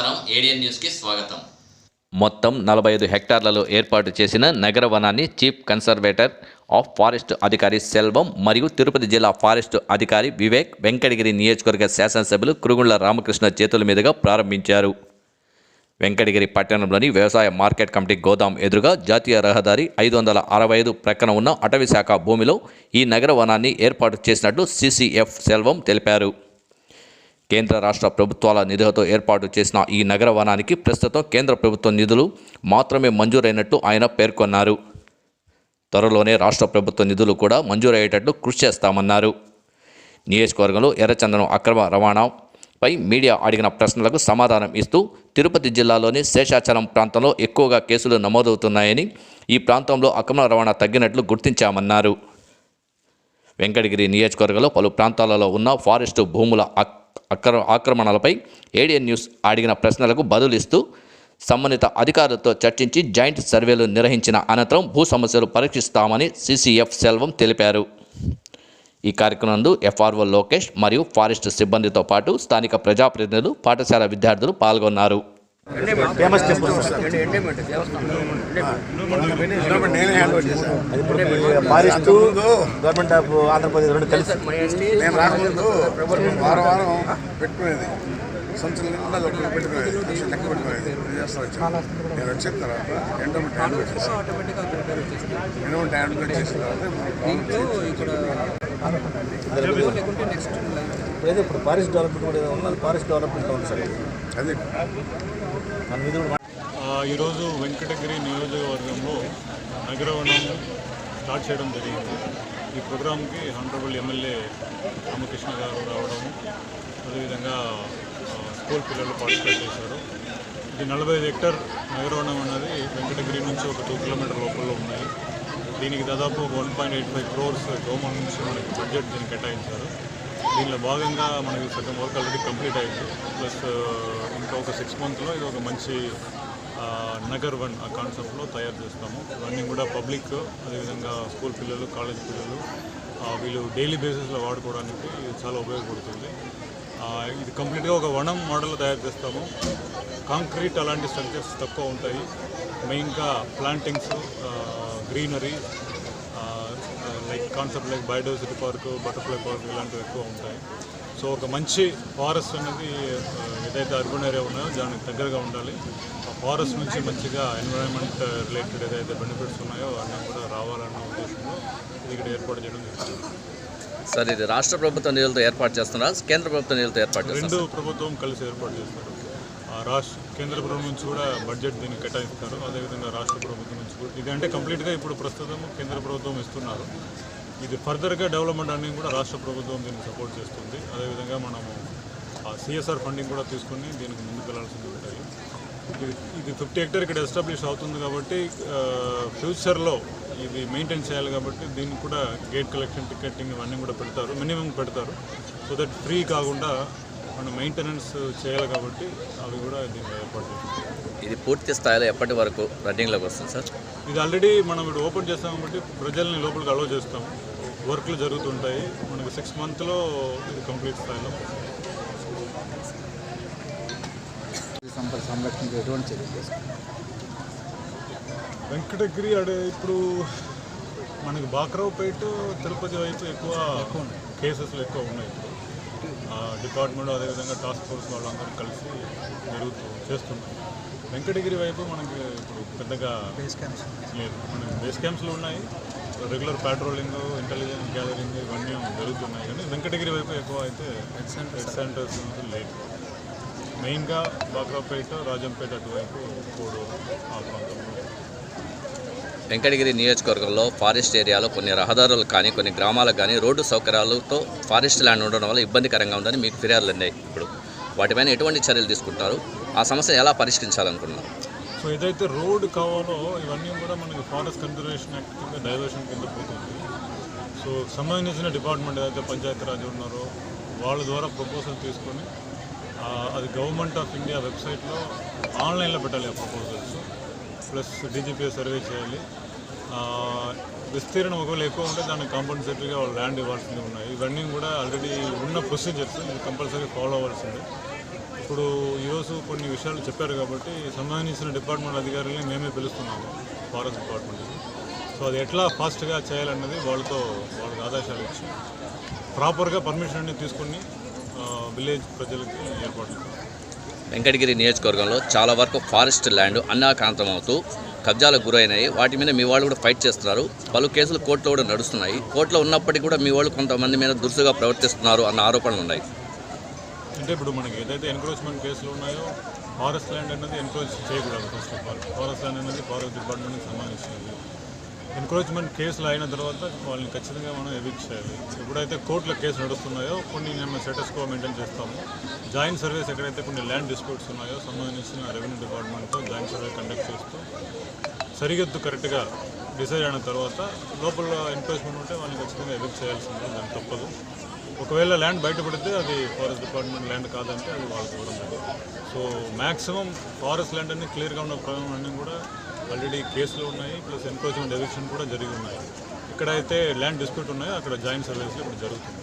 నమస్కారం. ఏడియన్ న్యూస్కి స్వాగతం. మొత్తం నలభై ఐదు హెక్టార్లలో ఏర్పాటు చేసిన నగర వనాన్ని చీఫ్ కన్సర్వేటర్ ఆఫ్ ఫారెస్ట్ అధికారి సెల్వం మరియు తిరుపతి జిల్లా ఫారెస్ట్ అధికారి వివేక్ వెంకటగిరి నియోజకవర్గ శాసనసభ్యులు కురుగుళ్ళ రామకృష్ణ చేతుల మీదుగా ప్రారంభించారు. వెంకటగిరి పట్టణంలోని వ్యవసాయ మార్కెట్ కమిటీ గోదాం ఎదురుగా జాతీయ రహదారి ఐదు వందల అరవై ఐదు ప్రక్కన ఉన్న అటవీ శాఖ భూమిలో ఈ నగర వనాన్ని ఏర్పాటు చేసినట్లు సీసీఎఫ్ సెల్వం తెలిపారు. కేంద్ర రాష్ట్ర ప్రభుత్వాల నిధులతో ఏర్పాటు చేసిన ఈ నగర వనానికి ప్రస్తుతం కేంద్ర ప్రభుత్వ నిధులు మాత్రమే మంజూరైనట్టు ఆయన పేర్కొన్నారు. త్వరలోనే రాష్ట్ర ప్రభుత్వ నిధులు కూడా మంజూరయ్యేటట్లు కృషి చేస్తామన్నారు. నియోజకవర్గంలో ఎర్రచందనం అక్రమ రవాణాపై మీడియా అడిగిన ప్రశ్నలకు సమాధానం ఇస్తూ తిరుపతి జిల్లాలోని శేషాచలం ప్రాంతంలో ఎక్కువగా కేసులు నమోదవుతున్నాయని ఈ ప్రాంతంలో అక్రమ రవాణా తగ్గినట్లు గుర్తించామన్నారు. వెంకటగిరి నియోజకవర్గంలో పలు ప్రాంతాలలో ఉన్న ఫారెస్టు భూముల అక్- అక్ర ఆక్రమణలపై ఏడియన్ న్యూస్ అడిగిన ప్రశ్నలకు బదులిస్తూ సంబంధిత అధికారులతో చర్చించి జాయింట్ సర్వేలు నిర్వహించిన అనంతరం భూ సమస్యలు పరీక్షిస్తామని సిసిఎఫ్ సెల్వం తెలిపారు. ఈ కార్యక్రమంలో ఎఫ్ఆర్ఓ లోకేష్ మరియు ఫారెస్ట్ సిబ్బందితో పాటు స్థానిక ప్రజాప్రతినిధులు పాఠశాల విద్యార్థులు పాల్గొన్నారు. Famous temple forest government of Andhra Pradesh రెండు కలిసి. నేను రాకముందు వారం వారం పెట్టుకునేది. సంచులు నిండా లోపల పెట్టుకునేది లెక్క పెట్టుకునేది ఇది చేస్తా వచ్చాను నేను వచ్చిన తర్వాత ఎండోమెంట్ హ్యాండ్ ఓవర్ చేశాను ఎండోమెంట్ హ్యాండ్ చేసిన తర్వాత ఇప్పుడు ఇప్పుడైతే ఇప్పుడు పారిస్ డెవలప్మెంట్ కూడా ఏదో ఉన్నది పారిస్ డెవలప్మెంట్ ఉంది సార్ అది మన మీద కూడా ఈరోజు వెంకటగిరి నియోజకవర్గంలో నగరవనం స్టార్ట్ చేయడం జరిగింది. ఈ ప్రోగ్రాంకి హండ్రబుల్ ఎమ్మెల్యే రామకృష్ణ గారు రావడం అదేవిధంగా స్కూల్ పిల్లలు పార్టిసిపేట్ చేశారు. ఇది నలభై ఐదు హెక్టర్ నగరవనం అనేది వెంకటగిరి నుంచి ఒక టూ కిలోమీటర్ లోపల ఉన్నాయి. దీనికి దాదాపు one point eight five crores government నుంచి మనకి బడ్జెట్ దీనికి కేటాయించారు. దీనిలో భాగంగా మనకి సగం వర్క్ ఆల్రెడీ కంప్లీట్ అయింది. ప్లస్ uh, ఇంకా ఒక సిక్స్ మంత్లో ఇది ఒక మంచి నగర్ వన్ ఆ కాన్సెప్ట్లో తయారు చేస్తాము. ఇవన్నీ కూడా పబ్లిక్ అదేవిధంగా స్కూల్ పిల్లలు కాలేజ్ పిల్లలు వీళ్ళు డైలీ బేసిస్లో వాడుకోవడానికి ఇది చాలా ఉపయోగపడుతుంది. ఇది కంప్లీట్గా ఒక వనం మోడల్ తయారు చేస్తాము. కాంక్రీట్ అలాంటి స్ట్రక్చర్స్ తక్కువ ఉంటాయి. మెయిన్గా plantings greenery like concept like biodiversity park butterfly park ఇలాంటివి ఎక్కువ ఉంటాయి. సో ఒక మంచి ఫారెస్ట్ అనేది ఏదైతే అర్బన్ ఏరియా ఉన్నాయో దానికి దగ్గరగా ఉండాలి. ఆ ఫారెస్ట్ నుంచి మంచిగా ఎన్విరాన్మెంట్ రిలేటెడ్ ఏదైతే బెనిఫిట్స్ ఉన్నాయో అన్నీ కూడా రావాలన్న ఉద్దేశంలో ఇది ఇక్కడ ఏర్పాటు చేయడం జరుగుతుంది సార్ ఇది రాష్ట్ర ప్రభుత్వ నిధులతో ఏర్పాటు చేస్తున్నారా. కేంద్ర ప్రభుత్వ నిధులతో ఏర్పాటు రెండు ప్రభుత్వం కలిసి ఏర్పాటు చేస్తారు ఆ రాష్ట్ర కేంద్ర ప్రభుత్వం నుంచి కూడా బడ్జెట్ దీనికి కేటాయిస్తారు అదేవిధంగా రాష్ట్ర ప్రభుత్వం నుంచి కూడా ఇది అంటే కంప్లీట్గా ఇప్పుడు ప్రస్తుతం కేంద్ర ప్రభుత్వం ఇస్తున్నారు. ఇది ఫర్దర్గా డెవలప్మెంట్ అనేది కూడా రాష్ట్ర ప్రభుత్వం దీన్ని సపోర్ట్ చేస్తుంది. అదేవిధంగా మనము ఆ సిఎస్ఆర్ ఫండింగ్ కూడా తీసుకుని దీనికి ముందుకు వెళ్ళాల్సింది ఉంటాయి ఇది ఇది ఫిఫ్టీ హెక్టర్ ఇక్కడ ఎస్టాబ్లిష్ అవుతుంది కాబట్టి ఫ్యూచర్లో ఇది మెయింటైన్ చేయాలి కాబట్టి దీనికి కూడా గేట్ కలెక్షన్ టికెటింగ్ ఇవన్నీ కూడా పెడతారు మినిమం పెడతారు. సో దట్ ఫ్రీ కాకుండా మనం మెయింటెనెన్స్ చేయాలి కాబట్టి అవి కూడా దీన్ని ఏర్పాటు ఇది పూర్తి స్థాయిలో ఎప్పటి వరకు రన్నింగ్లోకి వస్తుంది సార్? ఇది ఆల్రెడీ మనం ఇప్పుడు ఓపెన్ చేస్తాం కాబట్టి ప్రజల్ని లోపలికి అలౌ చేస్తాం. వర్క్లు జరుగుతుంటాయి. మనకి సిక్స్ మంత్లో ఇది కంప్లీట్ స్థాయిలో. సంపద సంరక్షణకు ఎటువంటి చర్యలు తీసుకుంటారు వెంకటగిరి అడే ఇప్పుడు మనకి బాక్రావుపేట తిరుపతి వైపు ఎక్కువ కేసెస్లు ఎక్కువ ఉన్నాయి. డిపార్ట్మెంట్ అదేవిధంగా టాస్క్ ఫోర్స్ వాళ్ళందరూ కలిసి జరుగుతూ చేస్తున్నాం వెంకటగిరి వైపు మనకి ఇప్పుడు పెద్దగా బేస్ క్యాంప్స్ లేదు. మనకి బేస్ క్యాంప్స్లో ఉన్నాయి. రెగ్యులర్ పెట్రోలింగ్ ఇంటెలిజెన్స్ గ్యాదరింగ్ ఇవన్నీ జరుగుతున్నాయి. కానీ వెంకటగిరి వైపు ఎక్కువ అయితే హెడ్ సెంటర్స్ లేదు. మెయిన్గా బాక్రాపేట రాజంపేట అటువైపు కోడు ఆ ప్రాంతంలో. వెంకటగిరి నియోజకవర్గంలో ఫారెస్ట్ ఏరియాలో కొన్ని రహదారులు కానీ కొన్ని గ్రామాలకు కానీ రోడ్డు సౌకర్యాలతో ఫారెస్ట్ ల్యాండ్ ఉండడం వల్ల ఇబ్బందికరంగా ఉందని మీకు ఫిర్యాదులు ఉన్నాయి ఇప్పుడు వాటిపైన ఎటువంటి చర్యలు తీసుకుంటారు? ఆ సమస్యను ఎలా పరిష్కరించాలనుకుంటున్నారు? సో ఏదైతే రోడ్ కావాలో ఇవన్నీ కూడా మనకి ఫారెస్ట్ కన్జర్వేషన్ యాక్ట్ కింద డైవర్షన్ కింద పోతుంది. సో సంబంధించిన డిపార్ట్మెంట్ ఏదైతే పంచాయతీరాజ్ ఉన్నారో వాళ్ళ ద్వారా ప్రపోజల్ తీసుకొని అది గవర్నమెంట్ ఆఫ్ ఇండియా వెబ్సైట్లో ఆన్లైన్లో పెట్టాలి ఆ ప్రపోజల్స్ ప్లస్ డీజీపీఎస్ సర్వే చేయాలి. విస్తీర్ణం ఒకవేళ ఎక్కువ ఉంటే దానికి కాంపన్సేటరీగా వాళ్ళు ల్యాండ్ ఇవ్వాల్సింది ఉన్నాయి. ఇవన్నీ కూడా ఆల్రెడీ ఉన్న ప్రొసీజర్స్ ఇది కంపల్సరీ ఫాలో అవ్వాల్సిందే. ఇప్పుడు ఈరోజు కొన్ని విషయాలు చెప్పారు కాబట్టి సంబంధించిన డిపార్ట్మెంట్ అధికారులని మేమే పిలుస్తున్నాము ఫారెస్ట్ డిపార్ట్మెంట్కి సో అది ఎట్లా ఫాస్ట్గా చేయాలన్నది వాళ్ళతో వాళ్ళకి ఆదేశాలు ఇచ్చి ప్రాపర్గా పర్మిషన్ అన్ని తీసుకుని విలేజ్ ప్రజలకి ఏర్పాటు వెంకటగిరి నియోజకవర్గంలో చాలా వరకు ఫారెస్ట్ ల్యాండ్ అన్నాకాంతం అవుతూ కబ్జాలకు గురైనాయి. వాటి మీద మీ వాళ్ళు కూడా ఫైట్ చేస్తున్నారు. పలు కేసులు కోర్టులో కూడా నడుస్తున్నాయి. కోర్టులో ఉన్నప్పటికీ కూడా మీ వాళ్ళు కొంతమంది మీద దురుసుగా ప్రవర్తిస్తున్నారు అన్న ఆరోపణలు ఉన్నాయి. అంటే ఇప్పుడు మనకి ఏదైతే ఎన్క్రోచ్మెంట్ కేసులు ఉన్నాయో ఫారెస్ట్ ల్యాండ్ అనేది ఎన్క్రోచ్ చేయకూడదు first of all forest land అనేది ఫారెస్ట్ డిపార్ట్మెంట్కి సంబంధించినది. ఎన్క్రోచ్మెంట్ కేసులు అయిన తర్వాత వాళ్ళని ఖచ్చితంగా మనం ఎవిక్ట్ చేయాలి. ఎప్పుడైతే కోర్టుల కేసు నడుస్తున్నాయో కొన్ని మేము స్టేటస్ కో మెయింటైన్ చేస్తాము. జాయింట్ సర్వీస్ ఎక్కడైతే కొన్ని ల్యాండ్ డిస్ప్యూట్స్ ఉన్నాయో సంబంధించిన రెవెన్యూ డిపార్ట్మెంట్తో జాయింట్ సర్వే కండక్ట్ చేస్తూ సరిహద్దు కరెక్ట్గా డిసైడ్ అయిన తర్వాత లోపల ఎన్క్రోచ్మెంట్ ఉంటే వాళ్ళని ఖచ్చితంగా ఎవిక్ట్ చేయాల్సి ఉంటుంది దానికి తప్పదు. ఒకవేళ ల్యాండ్ బయటపడితే అది ఫారెస్ట్ డిపార్ట్మెంట్ ల్యాండ్ కాదంటే అది వాళ్ళకి ఇవ్వడం సో మ్యాక్సిమం ఫారెస్ట్ ల్యాండ్ అన్ని క్లియర్గా ఉన్న ప్రాబ్లం అన్నీ కూడా ఆల్రెడీ కేసులు ఉన్నాయి ప్లస్ ఎన్క్రోచ్మెంట్ ఎవిక్షన్ కూడా జరిగి ఉన్నాయి. ఇక్కడైతే ల్యాండ్ డిస్ప్యూట్ ఉన్నాయో అక్కడ జాయింట్ సర్వీస్లో ఇప్పుడు జరుగుతుంది